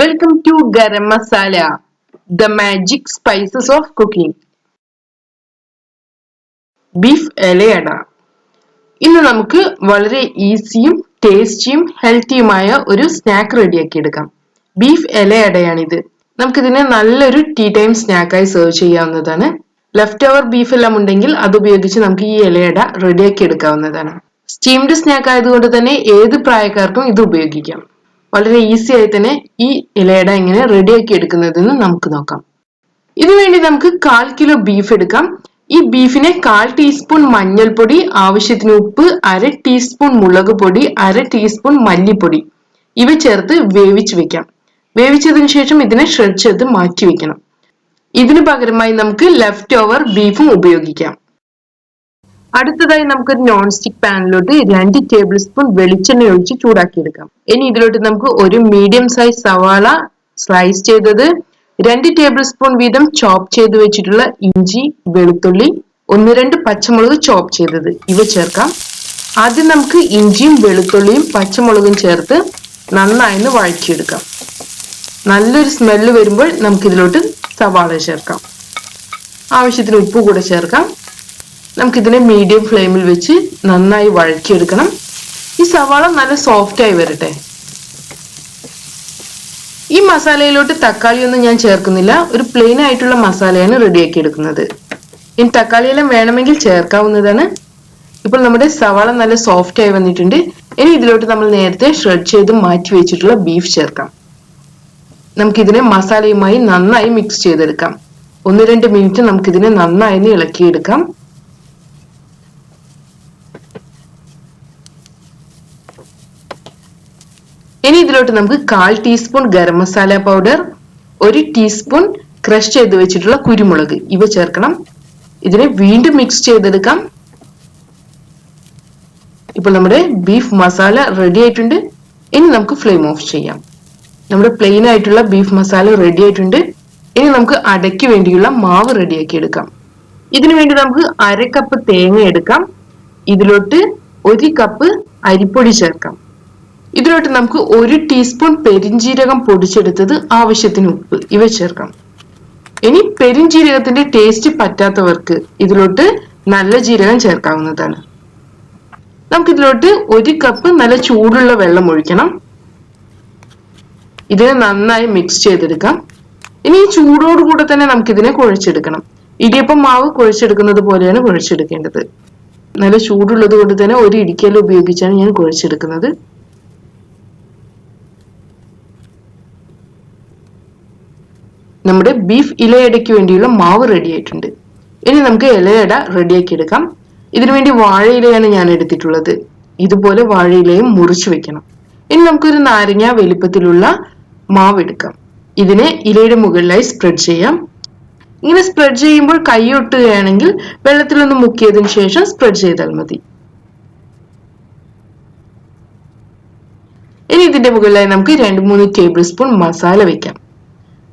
Welcome to garam masala the magic spices of cooking beef ilayada. ഇന്ന് നമുക്ക് വളരെ ഈസിയും ടേസ്റ്റിയും ഹെൽത്തിയുമായ ഒരു സ്നാക്ക് റെഡിയാക്കി എടുക്കാം. ബീഫ് ഇലയടയാണിത്. നമുക്കിതിനെ നല്ലൊരു ടീ ടൈം സ്നാക്കായി സെർവ് ചെയ്യാവുന്നതാണ്. ലെഫ്റ്റ് ഓവർ ബീഫ് എല്ലാം ഉണ്ടെങ്കിൽ അത് ഉപയോഗിച്ച് നമുക്ക് ഈ ഇലയട റെഡിയാക്കി എടുക്കാവുന്നതാണ്. സ്റ്റീംഡ് സ്നാക്ക് ആയതുകൊണ്ട് തന്നെ ഏത് പ്രായക്കാർക്കും ഇത് ഉപയോഗിക്കാം. വളരെ ഈസി ആയി തന്നെ ഈ ഇലയട എങ്ങനെ റെഡിയാക്കി എടുക്കുന്നതെന്ന് നമുക്ക് നോക്കാം. ഇതിനുവേണ്ടി നമുക്ക് കാൽ കിലോ ബീഫ് എടുക്കാം. ഈ ബീഫിനെ കാൽ ടീസ്പൂൺ മഞ്ഞൾപ്പൊടി ആവശ്യത്തിന് ഉപ്പ് അര ടീസ്പൂൺ മുളക് പൊടി അര ടീസ്പൂൺ മല്ലിപ്പൊടി ഇവ ചേർത്ത് വേവിച്ച് വെക്കാം. വേവിച്ചതിന് ശേഷം ഇതിനെ ഷ്രെഡ് ചെയ്ത് മാറ്റി വെക്കണം. ഇതിനു പകരമായി നമുക്ക് ലെഫ്റ്റ് ഓവർ ബീഫും ഉപയോഗിക്കാം. അടുത്തതായി നമുക്ക് നോൺ സ്റ്റിക് പാനിലോട്ട് രണ്ട് ടേബിൾ സ്പൂൺ വെളിച്ചെണ്ണ ഒഴിച്ച് ചൂടാക്കിയെടുക്കാം. ഇനി ഇതിലോട്ട് നമുക്ക് ഒരു മീഡിയം സൈസ് സവാള സ്ലൈസ് ചെയ്തത് രണ്ട് ടേബിൾ സ്പൂൺ വീതം ചോപ്പ് ചെയ്ത് വെച്ചിട്ടുള്ള ഇഞ്ചി വെളുത്തുള്ളി ഒന്ന് രണ്ട് പച്ചമുളക് ചോപ്പ് ചെയ്തത്. ഇവ ചേർക്കാം. ആദ്യം നമുക്ക് ഇഞ്ചിയും വെളുത്തുള്ളിയും പച്ചമുളകും ചേർത്ത് നന്നായി വഴറ്റിയെടുക്കാം. നല്ലൊരു സ്മെല്ല് വരുമ്പോൾ നമുക്കിതിലോട്ട് സവാള ചേർക്കാം. ആവശ്യത്തിന് ഉപ്പ് കൂടെ ചേർക്കാം. നമുക്കിതിനെ മീഡിയം ഫ്ലെയിമിൽ വെച്ച് നന്നായി വഴക്കിയെടുക്കണം ഈ സവാള നല്ല സോഫ്റ്റായി വരട്ടെ. ഈ മസാലയിലോട്ട് തക്കാളിയൊന്നും ഞാൻ ചേർക്കുന്നില്ല. ഒരു പ്ലെയിൻ ആയിട്ടുള്ള മസാലയാണ് റെഡിയാക്കി എടുക്കുന്നത് ഇനി തക്കാളിയെല്ലാം വേണമെങ്കിൽ ചേർക്കാവുന്നതാണ്. ഇപ്പോൾ നമ്മുടെ സവാള നല്ല സോഫ്റ്റ് ആയി വന്നിട്ടുണ്ട്. ഇനി ഇതിലോട്ട് നമ്മൾ നേരത്തെ ഷ്രെഡ് ചെയ്ത് മാറ്റി വെച്ചിട്ടുള്ള ബീഫ് ചേർക്കാം. നമുക്കിതിനെ മസാലയുമായി നന്നായി മിക്സ് ചെയ്തെടുക്കാം. ഒന്ന് രണ്ട് മിനിറ്റ് നമുക്കിതിനെ നന്നായി ഇളക്കിയെടുക്കാം. ഇനി ഇതിലോട്ട് നമുക്ക് കാൽ ടീസ്പൂൺ ഗരം മസാല പൗഡർ ഒരു ടീസ്പൂൺ ക്രഷ് ചെയ്ത് വെച്ചിട്ടുള്ള കുരുമുളക്. ഇവ ചേർക്കണം. ഇതിനെ വീണ്ടും മിക്സ് ചെയ്തെടുക്കാം. ഇപ്പോൾ നമ്മുടെ ബീഫ് മസാല റെഡി ആയിട്ടുണ്ട്. ഇനി നമുക്ക് ഫ്ലെയിം ഓഫ് ചെയ്യാം. നമ്മുടെ പ്ലെയിൻ ആയിട്ടുള്ള ബീഫ് മസാല റെഡി ആയിട്ടുണ്ട്. ഇനി നമുക്ക് അടയ്ക്ക് വേണ്ടിയുള്ള മാവ് റെഡിയാക്കി എടുക്കാം ഇതിനു വേണ്ടി നമുക്ക് അര കപ്പ് തേങ്ങ എടുക്കാം. ഇതിലോട്ട് ഒരു കപ്പ് അരിപ്പൊടി ചേർക്കാം. ഇതിലോട്ട് നമുക്ക് ഒരു ടീസ്പൂൺ പെരിഞ്ജീരകം പൊടിച്ചെടുത്തത് ആവശ്യത്തിന് ഉപ്പ്. ഇവ ചേർക്കാം ഇനി പെരിഞ്ജീരകത്തിന്റെ ടേസ്റ്റ് പറ്റാത്തവർക്ക് ഇതിലോട്ട് നല്ല ജീരകം ചേർക്കാവുന്നതാണ്. നമുക്ക് ഇതിലോട്ട് ഒരു കപ്പ് നല്ല ചൂടുള്ള വെള്ളം ഒഴിക്കണം. ഇതിനെ നന്നായി മിക്സ് ചെയ്തെടുക്കാം. ഇനി ഈ ചൂടോടുകൂടെ തന്നെ നമുക്ക് ഇതിനെ കുഴച്ചെടുക്കണം. ഇടിയപ്പം മാവ് കുഴച്ചെടുക്കുന്നത് പോലെയാണ് കുഴച്ചെടുക്കേണ്ടത്. നല്ല ചൂടുള്ളത് കൊണ്ട് തന്നെ ഒരു ഇടിക്കൽ ഉപയോഗിച്ചാണ് ഞാൻ കുഴച്ചെടുക്കുന്നത്. നമ്മുടെ ബീഫ് ഇലയടയ്ക്ക് വേണ്ടിയുള്ള മാവ് റെഡി ആയിട്ടുണ്ട്. ഇനി നമുക്ക് ഇലയട റെഡിയാക്കി എടുക്കാം. ഇതിനുവേണ്ടി വാഴയിലയാണ് ഞാൻ എടുത്തിട്ടുള്ളത്. ഇതുപോലെ വാഴയിലയും മുറിച്ചു വെക്കണം. ഇനി നമുക്കൊരു നാരങ്ങ വലിപ്പത്തിലുള്ള മാവ് എടുക്കാം. ഇതിനെ ഇലയുടെ മുകളിലായി സ്പ്രെഡ് ചെയ്യാം. ഇങ്ങനെ സ്പ്രെഡ് ചെയ്യുമ്പോൾ കൈ ഒട്ടുകയാണെങ്കിൽ വെള്ളത്തിലൊന്ന് മുക്കിയതിന് ശേഷം സ്പ്രെഡ് ചെയ്താൽ മതി. ഇനി ഇതിന്റെ മുകളിലായി നമുക്ക് രണ്ട് മൂന്ന് ടേബിൾ സ്പൂൺ മസാല വെക്കാം.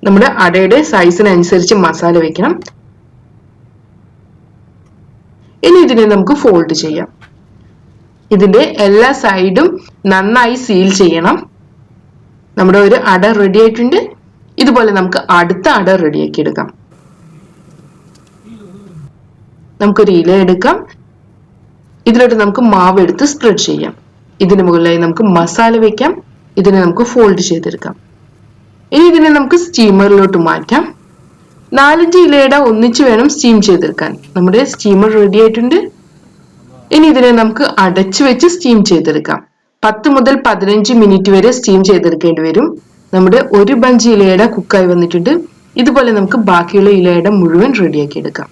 നമ്മുടെ അടയുടെ സൈസിനനുസരിച്ച് മസാല വെക്കണം. ഇനി ഇതിനെ നമുക്ക് ഫോൾഡ് ചെയ്യാം. ഇതിന്റെ എല്ലാ സൈഡും നന്നായി സീൽ ചെയ്യണം. നമ്മുടെ ഒരു അട റെഡി ആയിട്ടുണ്ട്. ഇതുപോലെ നമുക്ക് അടുത്ത അട റെഡിയാക്കി എടുക്കാം. നമുക്കൊരു ഇല എടുക്കാം. ഇതിലോട്ട് നമുക്ക് മാവ് എടുത്ത് സ്പ്രെഡ് ചെയ്യാം. ഇതിന് മുകളിലായി നമുക്ക് മസാല വെക്കാം. ഇതിനെ നമുക്ക് ഫോൾഡ് ചെയ്തെടുക്കാം. ഇനി ഇതിനെ നമുക്ക് സ്റ്റീമറിലോട്ട് മാറ്റാം. നാലഞ്ച് ഇലയുടെ ഒന്നിച്ച് വേണം സ്റ്റീം ചെയ്തെടുക്കാൻ. നമ്മുടെ സ്റ്റീമർ റെഡി ആയിട്ടുണ്ട്. ഇനി ഇതിനെ നമുക്ക് അടച്ചു വെച്ച് സ്റ്റീം ചെയ്തെടുക്കാം. പത്ത് മുതൽ പതിനഞ്ച് മിനിറ്റ് വരെ സ്റ്റീം ചെയ്തെടുക്കേണ്ടി വരും. നമ്മുടെ ഒരു ബഞ്ച് ഇലയുടെ കുക്കായി വന്നിട്ടുണ്ട്. ഇതുപോലെ നമുക്ക് ബാക്കിയുള്ള ഇലയുടെ മുഴുവൻ റെഡിയാക്കി എടുക്കാം.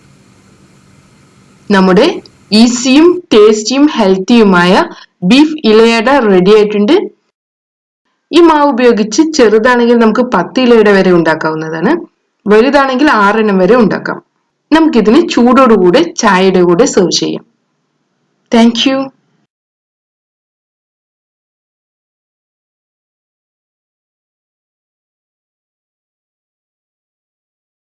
നമ്മുടെ ഈസിയും ടേസ്റ്റിയും ഹെൽത്തിയുമായ ബീഫ് ഇലയട റെഡി ആയിട്ടുണ്ട്. ഈ മാവ് ഉപയോഗിച്ച് ചെറുതാണെങ്കിൽ നമുക്ക് പത്ത് ഇലയുടെ വരെ ഉണ്ടാക്കാവുന്നതാണ്. വലുതാണെങ്കിൽ ആറെണ്ണം വരെ ഉണ്ടാക്കാം. നമുക്കിതിന് ചൂടോടുകൂടെ ചായയുടെ കൂടെ സെർവ് ചെയ്യാം. താങ്ക്